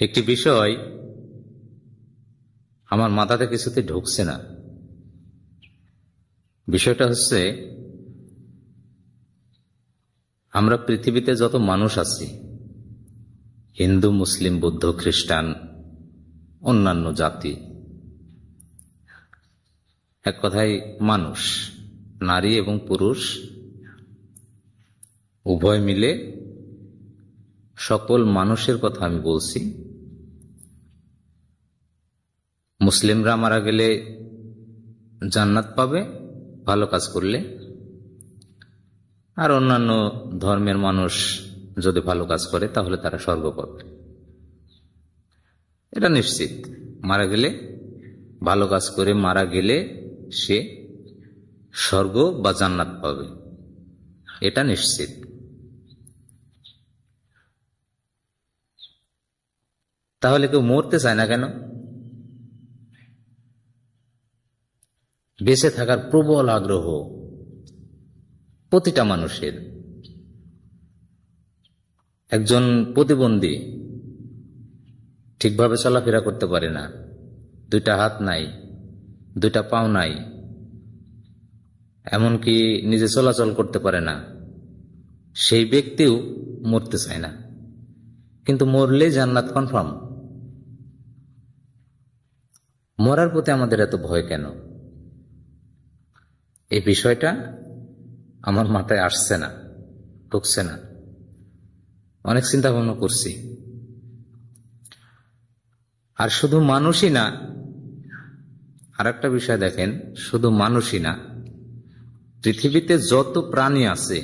একটি বিষয়, আমার মাথাতে কিছুতে ঢুকছে না। বিষয়টা হচ্ছে, আমরা পৃথিবীতে যত মানুষ আছি, হিন্দু, মুসলিম, বৌদ্ধ, খ্রিস্টান, অন্যান্য জাতি, এক কথায় মানুষ, নারী এবং পুরুষ, উভয় মিলে সকল মানুষের কথা আমি বলছি। মুসলিমরা মারা গেলে জান্নাত পাবে, ভালো কাজ করলে। আর অন্যান্য ধর্মের মানুষ যদি ভালো কাজ করে, তাহলে তারা স্বর্গ পাবে এটা নিশ্চিত। মারা গেলে, ভালো কাজ করে মারা গেলে সে স্বর্গ বা জান্নাত পাবে। এটা নিশ্চিত। তাহলে কেউ মরতে চায় না কেন? বেঁচে থাকার প্রবল আগ্রহ প্রতিটা মানুষের। একজন প্রতিবন্ধী ঠিকভাবে চলাফেরা করতে পারে না। দুইটা হাত নাই, দুইটা পাও নাই, এমনকি নিজে চলাচল করতে পারে না। সেই ব্যক্তিও মরতে চায় না। কিন্তু মরলে জান্নাত কনফার্ম মরার প্রতি আমাদের এত ভয় কেন? এই বিষয়টা আমার মাথায় আসছে না, ঢুকছে না। অনেক চিন্তা ভাবনা করছি। আর শুধু মানুষই না আর একটা বিষয় দেখেন, শুধু মানুষই না, পৃথিবীতে যত প্রাণী আছে,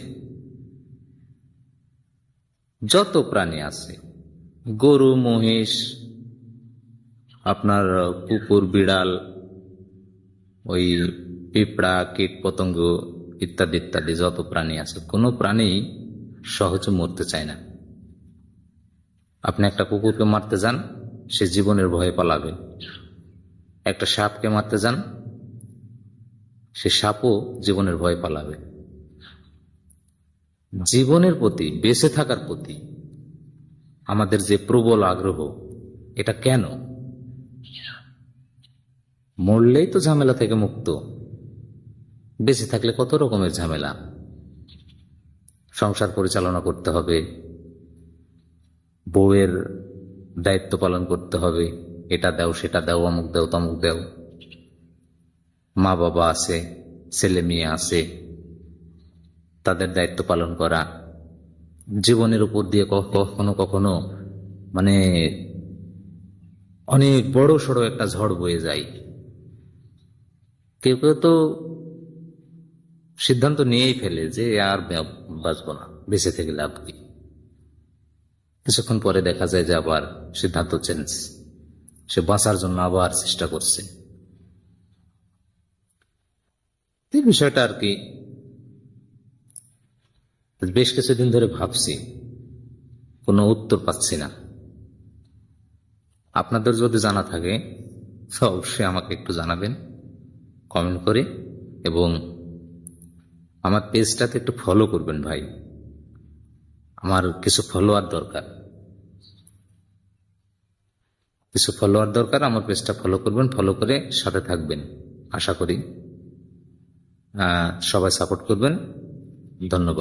যত প্রাণী আছে, গরু, মহিষ, আপনার কুকুর, বিড়াল, ওই পিঁপড়া, কীট পতঙ্গ ইত্যাদি ইত্যাদি যত প্রাণী আছে, কোনো প্রাণী সহজে মরতে চায় না। আপনি একটা কুকুরকে মারতে যান, সে জীবনের ভয়ে পালাবে। একটা সাপকে মারতে যান, সে সাপও জীবনের ভয়ে পালাবে। জীবনের প্রতি, বেঁচে থাকার প্রতি আমাদের যে প্রবল আগ্রহ, এটা কেন? মরলেই তো ঝামেলা থেকে মুক্ত। বেঁচে থাকলে কত রকমের ঝামেলা? সংসার পরিচালনা করতে হবে। বউয়ের দায়িত্ব পালন করতে হবে। এটা দাও, সেটা দাও, অমুক দাও, তমুক দাও। মা বাবা আছে, ছেলে মেয়ে আছে, তাদের দায়িত্ব পালন করা। জীবনের উপর দিয়ে কখনো কখনো মানে অনেক বড় সড়ো একটা ঝড় বয়ে যায়। কেউ কেউ তো সিদ্ধান্ত নিয়েই ফেলে যে আর বাঁচবো না, বেঁচে থেকে লাভ কি? কিছুক্ষণ পরে দেখা যায় যে আবার সিদ্ধান্ত চেঞ্জ সে বাঁচার জন্য আবার চেষ্টা করছে। এই বিষয়টা আর কি। বেশ কিছুদিন ধরে ভাবছি, কোনো উত্তর পাচ্ছি না। আপনাদের যদি জানা থাকে অবশ্যই আমাকে একটু জানাবেন, কমেন্ট করে, এবং আমার পেজটাতে একটু ফলো করবেন ভাই। আমার কিছু ফলোয়ার দরকার। কিছু ফলোয়ার দরকার, আমার পেজটা ফলো করবেন ফলো করে সাথে থাকবেন, আশা করি। সবাই সাপোর্ট করবেন। ধন্যবাদ।